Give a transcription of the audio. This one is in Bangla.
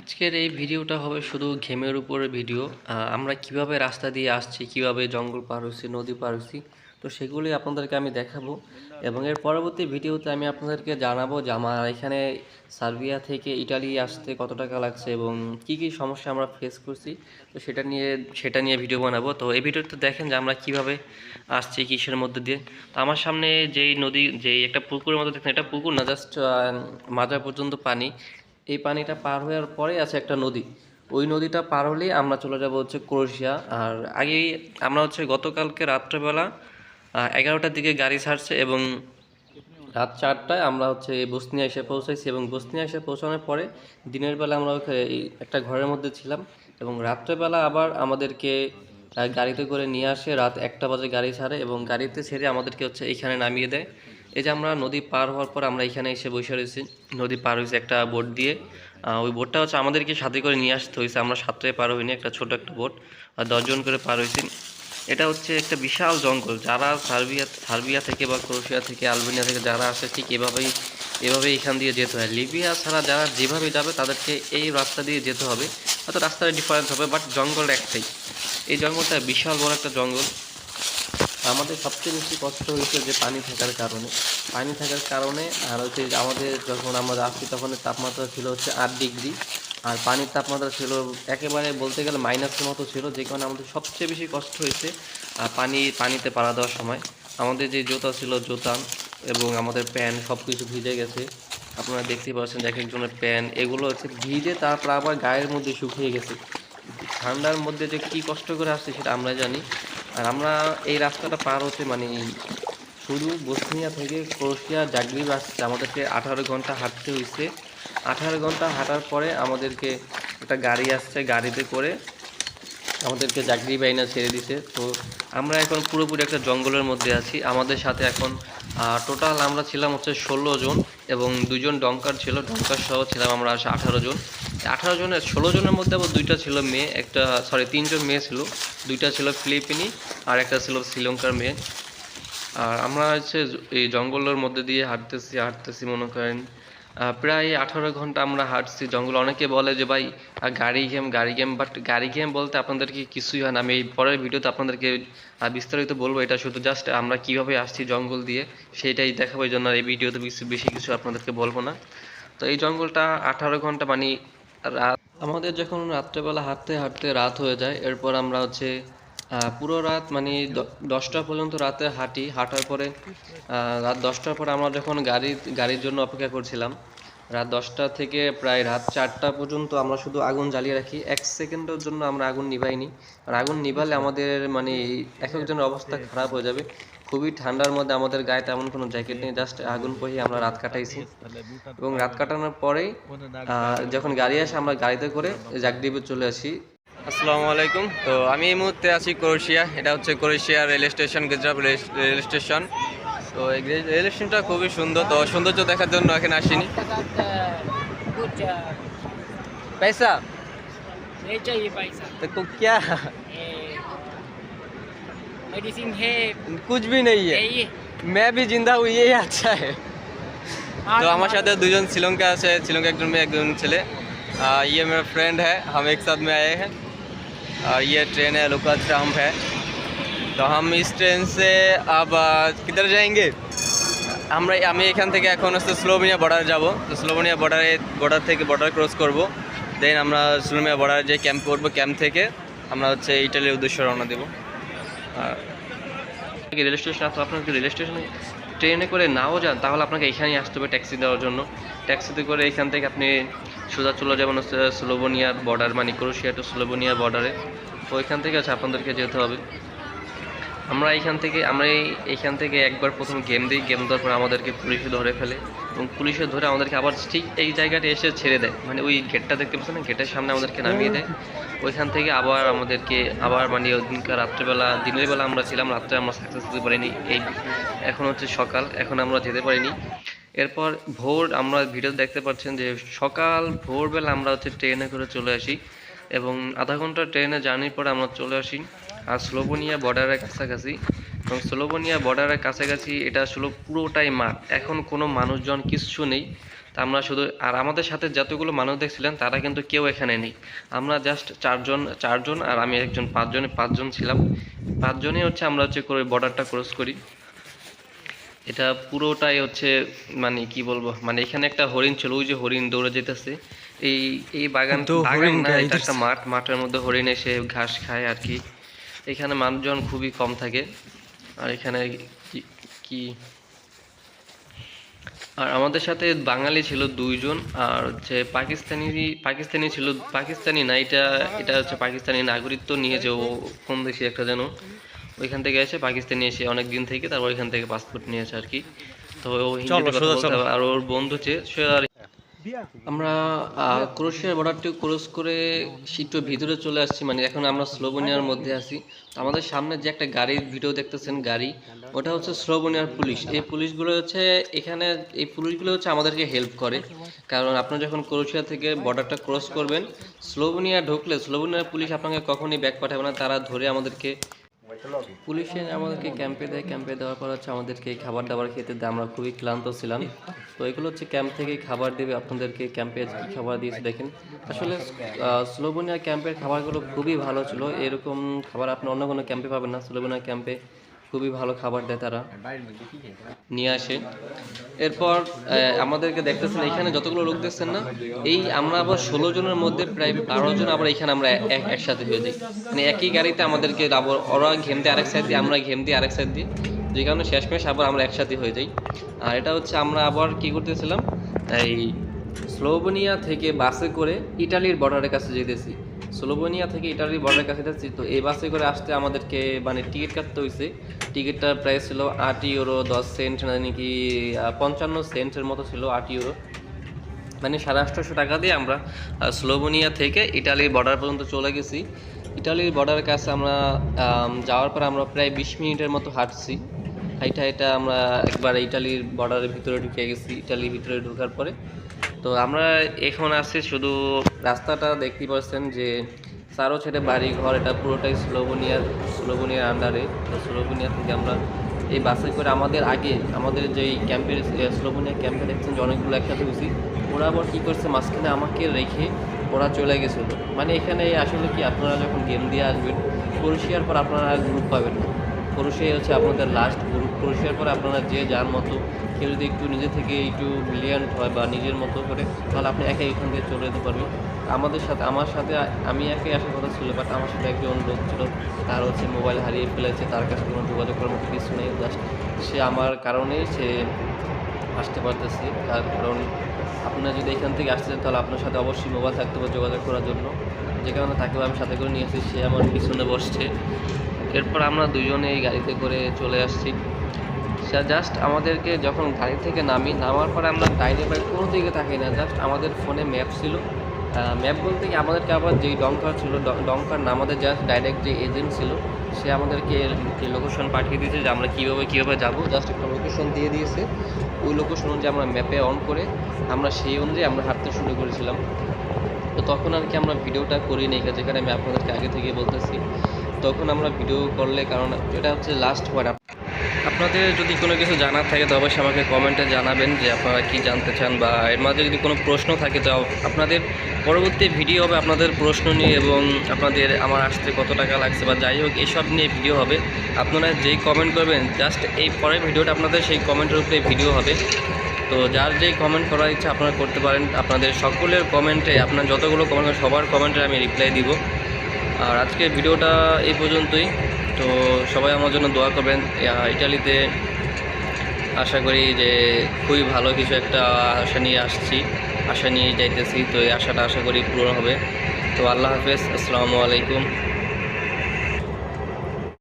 আজকের এই ভিডিওটা হবে শুধু ঘেমের উপরে ভিডিও। আমরা কীভাবে রাস্তা দিয়ে আসছি, কীভাবে জঙ্গল পার হচ্ছি নদী পার হচ্ছি তো সেগুলি আপনাদেরকে আমি দেখাবো। এবং এর পরবর্তী ভিডিওতে আমি আপনাদেরকে জানাব যে আমার এখানে সার্বিয়া থেকে ইটালি আসতে কত টাকা লাগছে এবং কি কি সমস্যা আমরা ফেস করছি, তো সেটা নিয়ে সেটা নিয়ে ভিডিও বানাবো। তো এই ভিডিওতে দেখেন যে আমরা কীভাবে আসছি, কিসের মধ্যে দিয়ে। তো আমার সামনে যেই নদী, যেই একটা পুকুরের মধ্যে দেখেন, এটা পুকুর না, জাস্ট মাজার পর্যন্ত পানি। এই পানিটা পার হওয়ার পরে আছে একটা নদী। ওই নদীটা পার হলেই আমরা চলে যাব হচ্ছে ক্রোয়েশিয়া। আর আগেই আমরা হচ্ছে গতকালকে রাত্রেবেলা এগারোটার দিকে গাড়ি ছাড়ছে এবং রাত চারটায় আমরা হচ্ছে বসনিয়া এসে পৌঁছাইছি এবং বসনিয়া এসে পৌঁছানোর পরে দিনের বেলা আমরা একটা ঘরের মধ্যে ছিলাম এবং রাত্রেবেলা আবার আমাদেরকে গাড়িতে করে নিয়ে আসে, রাত একটা বাজে গাড়ি ছাড়ে এবং গাড়িতে ছেড়ে আমাদেরকে হচ্ছে এইখানে নামিয়ে দেয়। এই যে আমরা নদী পার হওয়ার পর আমরা এখানে এসে বসে রয়েছি। নদী পার হয়েছে একটা বোট দিয়ে। ওই বোটটা হচ্ছে আমাদেরকে সাথে করে নিয়ে আসতে হয়েছে। আমরা সাতটায় পার হইনি, একটা ছোট একটা বোট। আর দশজন করে পার হয়েছি। এটা হচ্ছে একটা বিশাল জঙ্গল। যারা সার্বিয়া সার্বিয়া থেকে বা ক্রোয়েশিয়া থেকে, আলবেনিয়া থেকে যারা আসে, ঠিক এভাবেই এভাবে এখান দিয়ে যেতে হয়। লিবিয়া ছাড়া যারা যেভাবে যাবে, তাদেরকে এই রাস্তা দিয়ে যেতে হবে। হয়তো রাস্তার ডিফারেন্স হবে বাট জঙ্গল একটাই। এই জঙ্গলটা বিশাল বড় একটা জঙ্গল। আমাদের সবচেয়ে বেশি কষ্ট হয়েছে যে পানি থাকার কারণে। পানি থাকার কারণে আর হচ্ছে আমাদের যখন আমরা আসছি তখন তাপমাত্রা ছিল হচ্ছে আট ডিগ্রি, আর পানির তাপমাত্রা ছিল একেবারে বলতে গেলে মাইনাসের মতো ছিল, যে কারণে আমাদের সবচেয়ে বেশি কষ্ট হয়েছে পানি, পানিতে পাড়া দেওয়ার সময়। আমাদের যে জুতা ছিল, জুতা এবং আমাদের প্যান্ট সব কিছু ভিজে গেছে। আপনারা দেখতেই পাচ্ছেন এক একজনের প্যান্ট, এগুলো হচ্ছে ভিজে তারপর আবার গায়ের মধ্যে শুকিয়ে গেছে। ঠান্ডার মধ্যে যে কী কষ্ট করে আসছে সেটা আমরা জানি। আর আমরা এই রাস্তাটা পার হতে মানে শুধু বসনিয়া থেকে ক্রোয়েশিয়া জাগরিব আসছে। আমাদেরকে আঠারো ঘণ্টা হাঁটতে হয়েছে আঠারো ঘণ্টা হাঁটার পরে আমাদেরকে একটা গাড়ি আসছে, গাড়িতে করে আমাদেরকে জাগরি বাইনা ছেড়ে দিছে। তো আমরা এখন পুরোপুরি একটা জঙ্গলের মধ্যে আছি। আমাদের সাথে এখন টোটাল আমরা ছিলাম হচ্ছে ষোলো জন এবং দুজন ডঙ্কার ছিল। ডঙ্কার সহ ছিলাম আমরা আঠারো জন। আঠারো জনের, ষোলো জনের মধ্যে আবার দুইটা ছিল মেয়ে, একটা সরি তিনজন মেয়ে ছিল। দুইটা ছিল ফিলিপিনি আর একটা ছিল শ্রীলঙ্কার মেয়ে। আর আমরা হচ্ছে এই জঙ্গলের মধ্যে দিয়ে হাঁটতেছি হাঁটতেছি মনে করেন। প্রায় আঠারো ঘণ্টা আমরা হাঁটছি। জঙ্গল অনেকে বলে যে, ভাই গাড়ি গেম গাড়ি গেম বাট গাড়ি গেম বলতে আপনাদেরকে কিছুই হয় না। আমি এই পরের ভিডিওতে আপনাদেরকে বিস্তারিত বলব। এটা শুধু জাস্ট আমরা কীভাবে আসছি জঙ্গল দিয়ে, সেইটাই দেখাবো। এই জন্য এই ভিডিওতে বেশি বেশি কিছু আপনাদেরকে বলব না। তো এই জঙ্গলটা আঠারো ঘণ্টা মানে রাত, আমাদের যখন রাত্রেবেলা হাঁটতে হাঁটতে রাত হয়ে যায়, এরপর আমরা হচ্ছে পুরো রাত মানে দশটা পর্যন্ত রাতে হাঁটি। হাঁটার পরে রাত দশটার পরে আমরা যখন গাড়ি, গাড়ির জন্য অপেক্ষা করছিলাম, রাত দশটা থেকে প্রায় রাত চারটা পর্যন্ত আমরা শুধু আগুন জ্বালিয়ে রাখি। এক সেকেন্ডের জন্য আমরা আগুন নিভাইনি। আর আগুন নিভালে আমাদের মানে এক একজনের অবস্থা খারাপ হয়ে যাবে। খুবই ঠান্ডার মধ্যে আমাদের গায়ে তেমন কোনো জ্যাকেট নেই জাস্ট আগুন পোহাই আমরা রাত কাটাইছি। এবং রাত কাটানোর পরেই যখন গাড়ি আসে আমরা গাড়িতে করে জাগদ্বীপে চলে আসি। আসসালামু আলাইকুম। তো আমি এই মুহূর্তে আছি ক্রোয়েশিয়া এটা হচ্ছে Croatia rail station Gujarat rail station. তো এই রেল স্টেশনটা খুবই সুন্দর তো সৌন্দর্য দেখার জন্য এখানে আসিনি। পয়সা? তো मेडिसिन है कुछ भी नहीं है यही मैं भी जिंदा हूँ यही अच्छा है तो আমার সাথে দুজন শ্রীলঙ্কা আছে শ্রীলঙ্কা একজন মেয়ে একজন ছেলে आ, ये मेरा फ्रेंड है हम एक साथ में आए हैं और ये ट्रेन है लोकल ट्राम है तो हम इस ट्रेन से अब आ, किधर जाएंगे আমরা আমি এখান থেকে এখন হচ্ছে স্লোভেনিয়া বর্ডার যাব তো স্লোভেনিয়া বর্ডারে বর্ডার থেকে বর্ডার ক্রস করব দেন আমরা স্লোভেনিয়া বর্ডারে যে ক্যাম্প করবো ক্যাম্প থেকে আমরা হচ্ছে ইটালির উদ্দেশ্যে রওনা দেবো আর রেল স্টেশন আসতে আপনার যদি রেল স্টেশনে ট্রেনে করে নাও যান, তাহলে আপনাকে এখানেই আসতে হবে ট্যাক্সি দেওয়ার জন্য। ট্যাক্সিতে করে এখান থেকে আপনি সোজা চলে যাবেন হচ্ছে বর্ডার মানে ক্রোশিয়া টু স্লোভেনিয়া বর্ডারে। তো ওইখান থেকে হচ্ছে আপনাদেরকে যেতে হবে। আমরা এখান থেকে, আমরা এই- এইখান থেকে একবার প্রথম গেম দিই গেম দেওয়ার পর আমাদেরকে পুলিশে ধরে ফেলে। এবং পুলিশে ধরে আমাদেরকে আবার ঠিক এই জায়গাটা এসে ছেড়ে দেয়। মানে ওই গেটটা দেখতে পাচ্ছেন না? গেটের সামনে আমাদেরকে নামিয়ে দেয়। ওইখান থেকে আবার আমাদেরকে, আবার মানে ওই দিনকার রাত্রেবেলা, দিনের বেলা আমরা ছিলাম, রাত্রে আমরা সাকসেস হতে পারিনি। এই এখন হচ্ছে সকাল, এখন আমরা যেতে পারিনি। এরপর ভোর আমরা ভিডিও দেখতে পাচ্ছেন যে সকাল ভোরবেলা আমরা হচ্ছে ট্রেনে করে চলে আসি। এবং আধা ঘণ্টা ট্রেনে জার্নির পরে আমরা চলে আসি। আর স্লোভেনিয়া বর্ডারের কাছাকাছি এবং স্লোভেনিয়া বর্ডারের কাছাকাছি এটা আসলে পুরোটাই মাঠ। এখন কোনো মানুষজন কিচ্ছু নেই। তা আমরা শুধু আর আমাদের সাথে যতগুলো মানুষ দেখছিলেন তারা কিন্তু কেউ এখানে নেই। আমরা জাস্ট চারজন চারজন আর আমি একজন পাঁচজনে পাঁচজন ছিলাম। পাঁচজনই হচ্ছে আমরা হচ্ছে করে বর্ডারটা ক্রস করি। এটা পুরোটাই হচ্ছে মানে কি বলব? মানে এখানে একটা হরিণ ছিল ওই যে হরিণ দৌড়ে যেতেছে। এই এই বাগান বাগান না এটা একটা মাঠ। মাঠের মধ্যে হরিণ এসে ঘাস খায় আর কি। এখানে মানুষজন খুবই কম থাকে। আর এখানে কি- আর আমাদের সাথে বাঙালি ছিল দুইজন আর হচ্ছে পাকিস্তানি পাকিস্তানি ছিল পাকিস্তানি না এটা এটা হচ্ছে পাকিস্তানি নাগরিকত্ব নিয়েছে ও কোন দেশে একটা যেন ওইখান থেকে এসে পাকিস্তানি এসে অনেক দিন থেকে তারপর ওইখান থেকে পাসপোর্ট নিয়েছে আর কি। তো ও। আর ওর বন্ধু সে আর আমরা আহ, ক্রোয়েশিয়ার বর্ডারটি ক্রস করে একটু ভিতরে চলে আসছি। মানে এখন আমরা স্লোভেনিয়ার মধ্যে আছি। আমাদের সামনে যে একটা গাড়ির ভিডিও দেখতেছেন গাড়ি ওটা হচ্ছে স্লোভেনিয়ার পুলিশ। এই পুলিশগুলো হচ্ছে এখানে এই পুলিশগুলো হচ্ছে আমাদেরকে হেল্প করে। কারণ আপনি যখন ক্রোয়েশিয়া থেকে বর্ডারটা ক্রস করবেন স্লোভেনিয়া ঢুকলে স্লোভেনিয়ার পুলিশ আপনাকে কখনই ব্যাক পাঠাবে না। তারা ধরে আমাদেরকে পুলিশে আমাদেরকে ক্যাম্পে দেয়, ক্যাম্পে দেওয়ার পর হচ্ছে আমাদেরকে খাবার দাবার খেতে দেয়। আমরা খুবই ক্লান্ত ছিলাম। তো এগুলো হচ্ছে ক্যাম্প থেকে খাবার দেবে আপনাদেরকে। ক্যাম্পে কী খাবার দিয়েছে, দেখেন। আসলে স্লোবনিয়া ক্যাম্পের খাবারগুলো খুবই ভালো ছিল। এরকম খাবার আপনি অন্য কোনো ক্যাম্পে পাবেন না। স্লোবোনিয়া ক্যাম্পে খুবই ভালো খাবার দেয় তারা। নিয়ে আসে। এরপর আমাদেরকে দেখতেছেন এখানে যতগুলো লোক দেখছেন না, এই আমরা আবার ষোলো জনের মধ্যে প্রায় বারো জন আবার এখানে আমরা একসাথে হয়ে যাই। মানে একই গাড়িতে আমাদেরকে আবার ওরা ঘেম দিয়ে আরেক সাইড দিয়ে, আমরা ঘেম দিয়ে আরেক সাইড দিয়ে, যে কারণে শেষমেশ আবার আমরা একসাথে হয়ে যাই। আর এটা হচ্ছে আমরা আবার কি করতেছিলাম, এই স্লোভেনিয়া থেকে বাসে করে ইটালির বর্ডারের কাছে যেতেছি। স্লোভেনিয়া থেকে ইটালির বর্ডারের কাছে যাচ্ছি। তো এই বাসে করে আসতে আমাদেরকে মানে টিকিট কাটতে হয়েছে টিকিটটার প্রাইস ছিল আট ইউরো, দশ সেন্ট মানে কি পঞ্চান্ন সেন্টের মতো ছিল আট ইউরো। মানে সাড়ে আটশোশো টাকা দিয়ে আমরা স্লোভেনিয়া থেকে ইটালির বর্ডার পর্যন্ত চলে গেছি। ইটালির বর্ডারের কাছে আমরা যাওয়ার পর আমরা প্রায় বিশ মিনিটের মতো হাঁটছি। হাইটা হাইটা আমরা একবার ইটালির বর্ডারের ভিতরে ঢুকে গেছি। ইটালির ভিতরে ঢোকার পরে তো আমরা এখন আছি শুধু রাস্তাটা দেখতে পাচ্ছেন যে সারো ছেড়ে বাড়ি ঘর এটা পুরোটাই স্লোভেনিয়ার স্লোভেনিয়ার আন্ডারে তো স্লোভেনিয়া থেকে আমরা এই বাসে করে আমাদের আগে, আমাদের যেই ক্যাম্পের স্লোভেনিয়া ক্যাম্পে দেখছেন যে অনেকগুলো একসাথে হয়েছি ওরা আবার কী করছে, মাঝখানে আমাকে রেখে ওরা চলে গেছিল। মানে এখানে আসলে কি, আপনারা যখন গেম দিয়ে আসবেন ক্রোয়েশিয়ার পর আপনারা গ্রুপ পাবেন না। ক্রোয়েশিয়া হচ্ছে আপনাদের লাস্ট গ্রুপ ক্রোয়েশিয়ার পরে আপনারা যে যার মতো কেউ যদি একটু নিজে থেকে একটু ব্রিলিয়ান্ট হয় বা নিজের মতো করে, তাহলে আপনি একাই এখান থেকে চলে যেতে পারবেন। আমাদের সাথে, আমার সাথে আমি একাই আসার কথা ছিল বাট আমার সাথে একজন লোক ছিল, তার হচ্ছে মোবাইল হারিয়ে ফেলেছে, তার কাছে কোনো যোগাযোগ করার মতো কিছু নেই জাস্ট সে আমার কারণে সে আসতে পারতেছে, তার কারণ আপনারা যদি এখান থেকে আসতে চান, তাহলে আপনার সাথে অবশ্যই মোবাইল থাকতে হবে যোগাযোগ করার জন্য। যে কারণে তাকেও আমি সাথে করে নিয়ে এসেছি, সে আমার পিছনে বসছে। এরপর আমরা দুজনে এই গাড়িতে করে চলে আসছি। সে জাস্ট আমাদেরকে যখন গাড়ি থেকে নামি, নামার পরে আমরা ডাইনে বাই কোনো দিকে থাকি না জাস্ট আমাদের ফোনে ম্যাপ ছিল। ম্যাপ বলতে কি আমাদেরকে আবার যেই ডঙ্কার ছিল ডঙ্কার না আমাদের জাস্ট ডাইরেক্ট যে এজেন্ট ছিল, সে আমাদেরকে লোকেশন পাঠিয়ে দিয়েছে যে আমরা কীভাবে কীভাবে যাব। জাস্ট একটা লোকেশন দিয়ে দিয়েছে। ওই লোকেশন অনুযায়ী আমরা ম্যাপে অন করে আমরা সেই অনুযায়ী আমরা হাঁটতে শুরু করেছিলাম। তো তখন আর কি আমরা ভিডিওটা করি নি যেখানে আমি আপনাদেরকে আগে থেকে বলতেছি। তখন আমরা ভিডিও করলে, কারণ এটা হচ্ছে লাস্ট পয়েন্ট আপনাদের যদি কোনো কিছু জানার থাকে, তো অবশ্যই আমাকে কমেন্টে জানাবেন যে আপনারা কি জানতে চান বা এর মাঝে যদি কোনো প্রশ্ন থাকে, তো আপনাদের পরবর্তী ভিডিও হবে আপনাদের প্রশ্ন নিয়ে এবং আপনাদের আমার আসতে কত টাকা লাগছে বা যাই হোক, এসব নিয়ে ভিডিও হবে। আপনারা যেই কমেন্ট করবেন জাস্ট এই পরের ভিডিওটা আপনাদের সেই কমেন্টের উপরে ভিডিও হবে। তো যার যেই কমেন্ট করার ইচ্ছা আপনারা করতে পারেন। আপনাদের সকলের কমেন্টে আপনার যতগুলো কমেন্ট সবার কমেন্টে আমি রিপ্লাই দিব। আর আজকের ভিডিওটা এই পর্যন্তই। তো সবাই আমার জন্য দোয়া করবেন। ইটালিতে আশা করি যে খুবই ভালো কিছু একটা আশা নিয়ে আসছি, আশা নিয়ে যাইতেছি। তো এই আশাটা আশা করি পূরণ হবে। তো আল্লাহ হাফেজ, আসসালামু আলাইকুম।